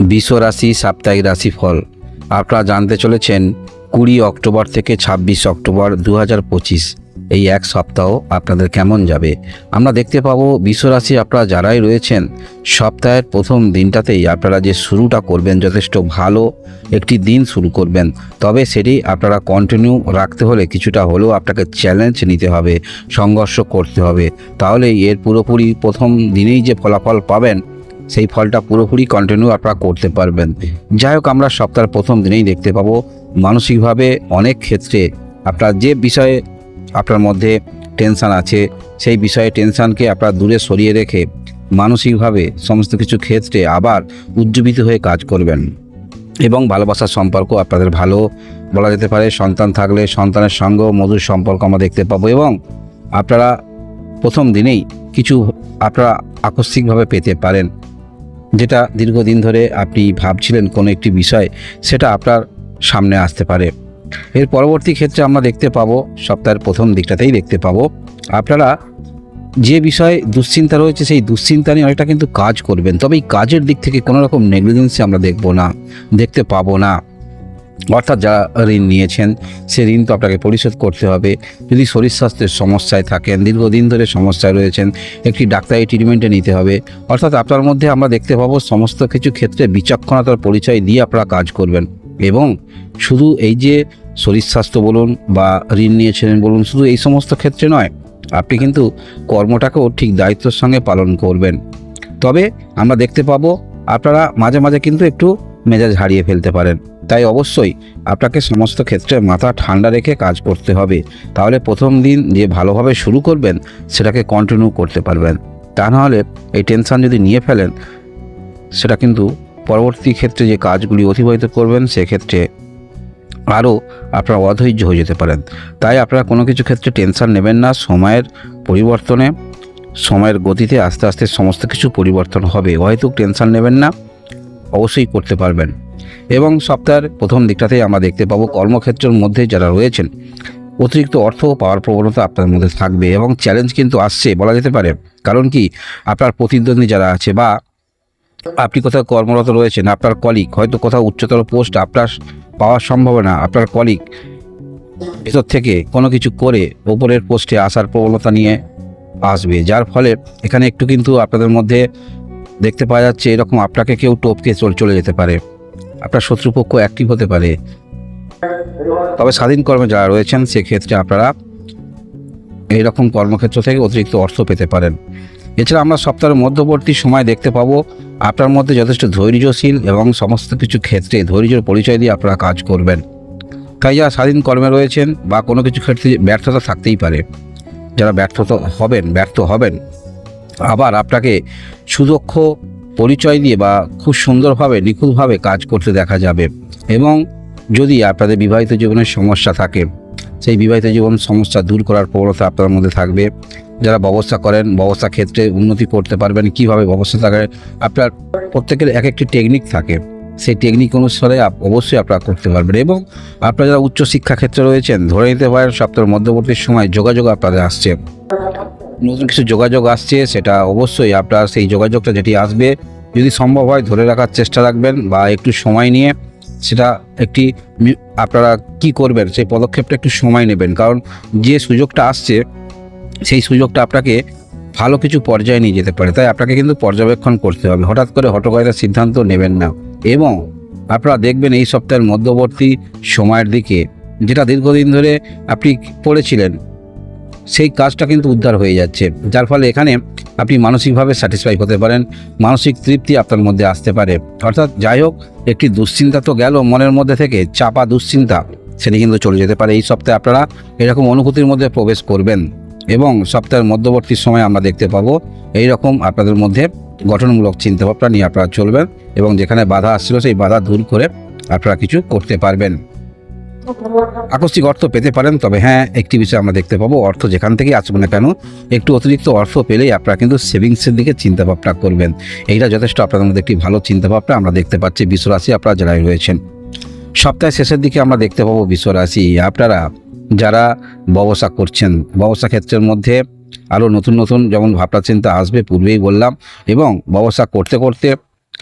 বিশ্ব রাশি সাপ্তাহিক রাশিফল। আপনারা জানতে চলেছেন কুড়ি অক্টোবর থেকে ছাব্বিশ অক্টোবর দু হাজার পঁচিশ। এই এক সপ্তাহ আপনাদের কেমন যাবে? আমরা দেখতে পাবো বিশ্ব রাশি আপনারা যারাই রয়েছেন, সপ্তাহের প্রথম দিনটাতেই আপনারা যে শুরুটা করবেন যথেষ্ট ভালো একটি দিন শুরু করবেন। তবে সেটি আপনারা কন্টিনিউ রাখতে হলে কিছুটা হলেও আপনাকে চ্যালেঞ্জ নিতে হবে, সংঘর্ষ করতে হবে। তাহলে এর পুরোপুরি প্রথম দিনেই যে ফলাফল পাবেন সেই ফলটা পুরোপুরি কন্টিনিউ আপনারা করতে পারবেন। যাই হোক, আমরা সপ্তাহের প্রথম দিনেই দেখতে পাবো মানসিকভাবে অনেক ক্ষেত্রে আপনার যে বিষয়ে আপনার মধ্যে টেনশান আছে, সেই বিষয়ে টেনশানকে আপনার দূরে সরিয়ে রেখে মানসিকভাবে সমস্ত কিছু ক্ষেত্রে আবার উজ্জীবিত হয়ে কাজ করবেন। এবং ভালোবাসার সম্পর্ক আপনাদের ভালো বলা যেতে পারে, সন্তান থাকলে সন্তানের সঙ্গেও মধুর সম্পর্ক আমরা দেখতে পাবো এবং আপনারা প্রথম দিনেই কিছু আপনারা আকস্মিকভাবে পেতে পারেন। যেটা দীর্ঘদিন ধরে আপনি ভাবছিলেন কোনো একটি বিষয়, সেটা আপনার সামনে আসতে পারে। এর পরবর্তী ক্ষেত্রে আমরা দেখতে পাবো, সপ্তাহের প্রথম দিকটাতেই দেখতে পাবো, আপনারা যে বিষয়ে দুশ্চিন্তা রয়েছে, সেই দুশ্চিন্তা নিয়ে অনেকটা কিন্তু কাজ করবেন। তবে এই কাজের দিক থেকে কোনো রকম নেগলিজেন্সি আমরা দেখব না, দেখতে পাবো না। অর্থাৎ যারা ঋণ নিয়েছেন, সে ঋণ তো আপনাকে পরিশোধ করতে হবে। যদি শরীর স্বাস্থ্যের সমস্যায় থাকেন, দীর্ঘদিন ধরে সমস্যায় রয়েছেন, একটি ডাক্তারি ট্রিটমেন্টে নিতে হবে। অর্থাৎ আপনার মধ্যে আমরা দেখতে পাবো সমস্ত কিছু ক্ষেত্রে বিচক্ষণতার পরিচয় দিয়ে আপনারা কাজ করবেন। এবং শুধু এই যে শরীর স্বাস্থ্য বলুন বা ঋণ নিয়েছিলেন বলুন, শুধু এই সমস্ত ক্ষেত্রে নয়, আপনি কিন্তু কর্মটাকেও ঠিক দায়িত্বের সঙ্গে পালন করবেন। তবে আমরা দেখতে পাবো, আপনারা মাঝে মাঝে কিন্তু একটু মেজাজ হারিয়ে ফেলতে পারেন। তাই অবশ্যই আপনাকে সমস্ত ক্ষেত্রে মাথা ঠান্ডা রেখে কাজ করতে হবে। তাহলে প্রথম দিন যে ভালোভাবে শুরু করবেন, সেটাকে কন্টিনিউ করতে পারবেন। তা নাহলে এই টেনশান যদি নিয়ে ফেলেন, সেটা কিন্তু পরবর্তী ক্ষেত্রে যে কাজগুলি অতিবাহিত করবেন, সেক্ষেত্রে আরও আপনারা অধৈর্য হয়ে যেতে পারেন। তাই আপনারা কোনো কিছু ক্ষেত্রে টেনশন নেবেন না। সময়ের পরিবর্তনে, সময়ের গতিতে আস্তে আস্তে সমস্ত কিছু পরিবর্তন হবে। হয়তো টেনশন নেবেন না। অবশ্যই করতে পারবেন। এবং সপ্তাহের প্রথম দিকটাতেই আমরা দেখতে পাবো কর্মক্ষেত্রের মধ্যে যারা রয়েছেন, অতিরিক্ত অর্থ পাওয়ার প্রবণতা আপনার মধ্যে থাকবে এবং চ্যালেঞ্জ কিন্তু আসছে, বলা যেতে পারে। কারণ কি? আপনার প্রতিদ্বন্দ্বী যারা আছে বা আপনি কোথাও কর্মরত রয়েছেন, আপনার কলিগ হয়তো কোথাও উচ্চতর পোস্ট আপনার পাওয়ার সম্ভাবনা, আপনার কলিগ ভেতর থেকে কোনো কিছু করে ওপরের পোস্টে আসার প্রবণতা নিয়ে আসবে। যার ফলে এখানে একটু কিন্তু আপনাদের মধ্যে দেখতে পাওয়া যাচ্ছে এরকম আপনাকে কেউ টপকে চল চলে যেতে পারে। আপনার শত্রুপক্ষ অ্যাক্টিভ হতে পারে। তবে স্বাধীন কর্মে যারা রয়েছেন, সেক্ষেত্রে আপনারা এইরকম কর্মক্ষেত্র থেকে অতিরিক্ত অর্থ পেতে পারেন। এছাড়া আমরা সপ্তাহের মধ্যবর্তী সময় দেখতে পাবো, আপনার মধ্যে যথেষ্ট ধৈর্যশীল এবং সমস্ত কিছু ক্ষেত্রে ধৈর্যের পরিচয় দিয়ে আপনারা কাজ করবেন। তাই যারা স্বাধীন কর্মে রয়েছেন বা কোনো কিছু ক্ষেত্রে ব্যর্থতা থাকতেই পারে, যারা ব্যর্থতা হবেন, ব্যর্থ হবেন আবার আপনাকে সুদক্ষ পরিচয় দিয়ে বা খুব সুন্দরভাবে, নিখুঁতভাবে কাজ করতে দেখা যাবে। এবং যদি আপনাদের বিবাহিত জীবনের সমস্যা থাকে, সেই বিবাহিত জীবন সমস্যা দূর করার প্রবণতা আপনার মধ্যে থাকবে। যারা ব্যবস্থা করেন, ব্যবস্থা ক্ষেত্রে উন্নতি করতে পারবেন। কীভাবে ব্যবস্থা থাকে? আপনার প্রত্যেকের এক একটি টেকনিক থাকে। সেই টেকনিক অনুসারে অবশ্যই আপনারা করতে পারবেন। এবং আপনারা যারা উচ্চশিক্ষা ক্ষেত্রে রয়েছেন, ধরে নিতে পারেন সপ্তাহের মধ্যবর্তী সময় যোগাযোগ আপনাদের আসছে। নতুন কিছু যোগাযোগ আসছে, সেটা অবশ্যই আপনার সেই যোগাযোগটা যেটি আসবে, যদি সম্ভব হয় ধরে রাখার চেষ্টা রাখবেন বা একটু সময় নিয়ে সেটা একটি আপনারা কি করবেন, সেই পদক্ষেপটা একটু সময় নেবেন। কারণ যে সুযোগটা আসছে, সেই সুযোগটা আপনাকে ভালো কিছু পর্যায়ে নিয়ে যেতে পারে। তাই আপনাকে কিন্তু পর্যবেক্ষণ করতে হবে। হঠাৎ করে হটকারিতার সিদ্ধান্ত নেবেন না। এবং আপনারা দেখবেন এই সপ্তাহের মধ্যবর্তী সময়ের দিকে, যেটা দীর্ঘদিন ধরে আপনি পড়েছিলেন সেই কাজটা কিন্তু উদ্ধার হয়ে যাচ্ছে, যার ফলে এখানে আপনি মানসিকভাবে স্যাটিসফাই হতে পারেন, মানসিক তৃপ্তি আপনার মধ্যে আসতে পারে। অর্থাৎ যাই হোক, একটি দুশ্চিন্তা তো গেল মনের মধ্যে থেকে, চাপা দুশ্চিন্তা, সেটি কিন্তু চলে যেতে পারে। এই সপ্তাহে আপনারা এরকম অনুভূতির মধ্যে প্রবেশ করবেন এবং সপ্তাহের মধ্যবর্তী সময় আমরা দেখতে পাবো এই রকম আপনাদের মধ্যে গঠনমূলক চিন্তাভাবনা নিয়ে আপনারা চলবেন এবং যেখানে বাধা আসছিল, সেই বাধা দূর করে আপনারা কিছু করতে পারবেন। আকস্মিক অর্থ পেতে পারেন, তবে হ্যাঁ একটি বিষয় আমরা দেখতে পাবো। অর্থ যেখান থেকেই আসবে না কেন, একটু অতিরিক্ত অর্থ পেলেই আপনারা কিন্তু সেভিংসের দিকে চিন্তা ভাবনা করবেন। এইটা যথেষ্ট আপনাদের মধ্যে একটি ভালো চিন্তা ভাবনা আমরা দেখতে পাচ্ছি। বিশ্বরাশি আপনারা যারাই রয়েছেন, সপ্তাহের শেষের দিকে আমরা দেখতে পাবো বিশ্বরাশি। আপনারা যারা ব্যবসা করছেন, ব্যবসা ক্ষেত্রের মধ্যে আরও নতুন নতুন যেমন ভাবনা চিন্তা আসবে, পূর্বেই বললাম, এবং ব্যবসা করতে করতে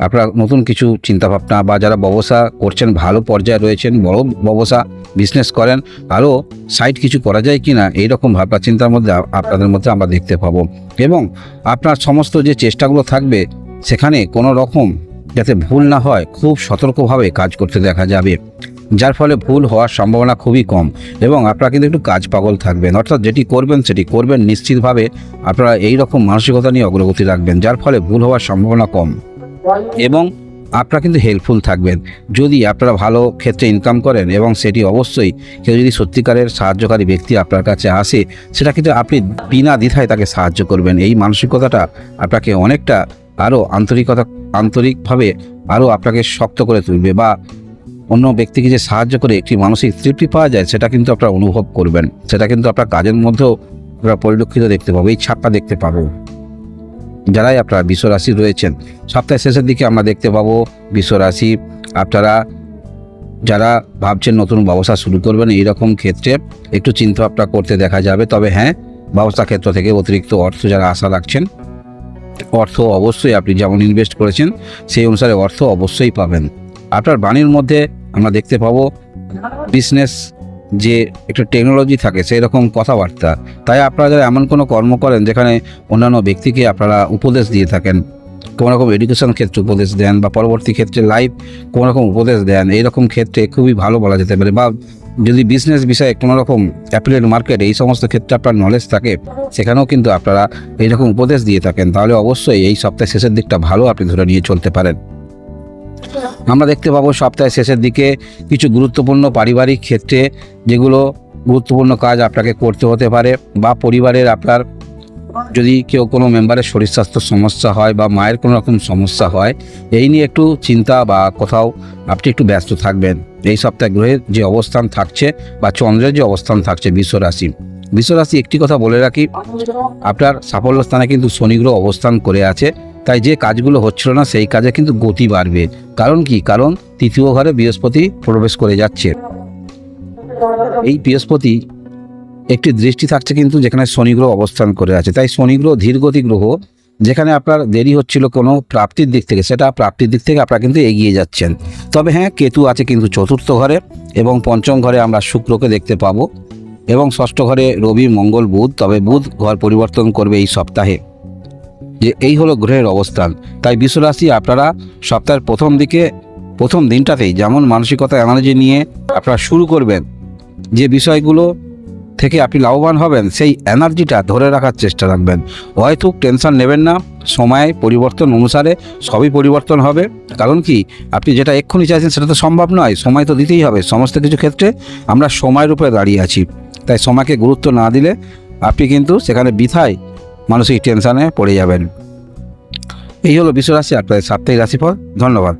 আপনারা নতুন কিছু চিন্তাভাবনা বা যারা ব্যবসা করছেন, ভালো পর্যায়ে রয়েছেন, বড় ব্যবসা বিজনেস করেন আরও সাইড কিছু করা যায় কি না এইরকম ভাবনা চিন্তার মধ্যে আপনাদের মধ্যে আমরা দেখতে পাবো। এবং আপনার সমস্ত যে চেষ্টাগুলো থাকবে, সেখানে কোনো রকম যাতে ভুল না হয়, খুব সতর্কভাবে কাজ করতে দেখা যাবে। যার ফলে ভুল হওয়ার সম্ভাবনা খুবই কম এবং আপনারা কিন্তু একটু কাজ পাগল থাকবেন। অর্থাৎ যেটি করবেন, সেটি করবেন, নিশ্চিতভাবে আপনারা এই রকম মানসিকতা নিয়ে অগ্রগতি রাখবেন, যার ফলে ভুল হওয়ার সম্ভাবনা কম। এবং আপনারা কিন্তু হেল্পফুল থাকবেন। যদি আপনারা ভালো ক্ষেত্রে ইনকাম করেন এবং সেটি অবশ্যই কেউ যদি সত্যিকারের সাহায্যকারী ব্যক্তি আপনার কাছে আসে, সেটা কিন্তু আপনি বিনা দ্বিধায় তাকে সাহায্য করবেন। এই মানসিকতাটা আপনাকে অনেকটা আরও আন্তরিকতা, আন্তরিকভাবে আরও আপনাকে শক্ত করে তুলবে বা অন্য ব্যক্তিকে যে সাহায্য করে একটি মানসিক তৃপ্তি পাওয়া যায়, সেটা কিন্তু আপনারা অনুভব করবেন। সেটা কিন্তু আপনার কাজের মধ্যেও আপনারা পরিলক্ষিত দেখতে পাবো, এই ছাপটা দেখতে পাবো। যারাই আপনারা বিশ্বরাশি রয়েছেন, সপ্তাহের শেষের দিকে আমরা দেখতে পাবো বিশ্বরাশি। আপনারা যারা ভাবছেন নতুন ব্যবসা শুরু করবেন, এইরকম ক্ষেত্রে একটু চিন্তা ভাবনা করতে দেখা যাবে। তবে হ্যাঁ ব্যবসা ক্ষেত্র থেকে অতিরিক্ত অর্থ যারা আশা রাখছেন, অর্থ অবশ্যই আপনি যেমন ইনভেস্ট করেছেন, সেই অনুসারে অর্থ অবশ্যই পাবেন। আপনার বাণীর মধ্যে আমরা দেখতে পাবো বিজনেস যে একটু টেকনোলজি থাকে সেই রকম কথাবার্তা। তাই আপনারা যারা এমন কোনো কর্ম করেন, যেখানে অন্যান্য ব্যক্তিকে আপনারা উপদেশ দিয়ে থাকেন, কোনো রকম এডুকেশন ক্ষেত্রে উপদেশ দেন বা পরবর্তী ক্ষেত্রে লাইফ কোনো রকম উপদেশ দেন, এইরকম ক্ষেত্রে খুবই ভালো বলা যেতে পারে বা যদি বিজনেস বিষয়ে কোনো রকম অ্যাপিলেট মার্কেট এই সমস্ত ক্ষেত্রে আপনার নলেজ থাকে, সেখানেও কিন্তু আপনারা এইরকম উপদেশ দিয়ে থাকেন। তাহলে অবশ্যই এই সপ্তাহের শেষের দিকটা ভালো আপনি ধরে নিয়ে চলতে পারেন। আমরা দেখতে পাবো সপ্তাহের শেষের দিকে কিছু গুরুত্বপূর্ণ পারিবারিক ক্ষেত্রে যেগুলো গুরুত্বপূর্ণ কাজ আপনাকে করতে হতে পারে বা পরিবারের আপনার যদি কেউ কোনো মেম্বারের শরীর স্বাস্থ্য সমস্যা হয় বা মায়ের কোনো রকম সমস্যা হয়, এই নিয়ে একটু চিন্তা বা কোথাও আপনি একটু ব্যস্ত থাকবেন। এই সপ্তাহে গ্রহের যে অবস্থান থাকছে বা চন্দ্রের যে অবস্থান থাকছে বিশ্বরাশি বিশ্বরাশি একটি কথা বলে রাখি, আপনার সাফল্য স্থানে কিন্তু শনি গ্রহ অবস্থান করে আছে। তাই যে কাজগুলো হচ্ছিল না, সেই কাজে কিন্তু গতি বাড়বে। কারণ কি? কারণ তৃতীয় ঘরে বৃহস্পতি প্রবেশ করে যাচ্ছে। এই বৃহস্পতি একটি দৃষ্টি থাকছে কিন্তু যেখানে শনি গ্রহ অবস্থান করে আছে। তাই শনি গ্রহ ধীরগতি গ্রহ, যেখানে আপনার দেরি হচ্ছিল কোনো প্রাপ্তির দিক থেকে, সেটা প্রাপ্তির দিক থেকে আপনারা কিন্তু এগিয়ে যাচ্ছেন। তবে হ্যাঁ কেতু আছে কিন্তু চতুর্থ ঘরে এবং পঞ্চম ঘরে আমরা শুক্রকে দেখতে পাবো। এবং ষষ্ঠ ঘরে রবি, মঙ্গল, বুধ, তবে বুধ ঘর পরিবর্তন করবে এই সপ্তাহে। যে এই হলো গ্রহের অবস্থান। তাই বিশ্বরাশি আপনারা সপ্তাহের প্রথম দিকে, প্রথম দিনটাতেই যেমন মানসিকতা এনার্জি নিয়ে আপনারা শুরু করবেন, যে বিষয়গুলো থেকে আপনি লাভবান হবেন, সেই এনার্জিটা ধরে রাখার চেষ্টা রাখবেন। হয়তো টেনশন নেবেন না, সময়, পরিবর্তন অনুসারে সবই পরিবর্তন হবে। কারণ কি? আপনি যেটা এক্ষুনি চাইছেন সেটা তো সম্ভব নয়, সময় তো দিতেই হবে। সমস্ত কিছু ক্ষেত্রে আমরা সময়ের উপরে দাঁড়িয়ে আছি। তাই সময়কে গুরুত্ব না দিলে আপনি কিন্তু সেখানে বৃথায় মানসিক টেনশনে পড়ে যাবেন। এই হলো বিশ্ব রাশি আপনাদের সাপ্তাহিক রাশিফল। ধন্যবাদ।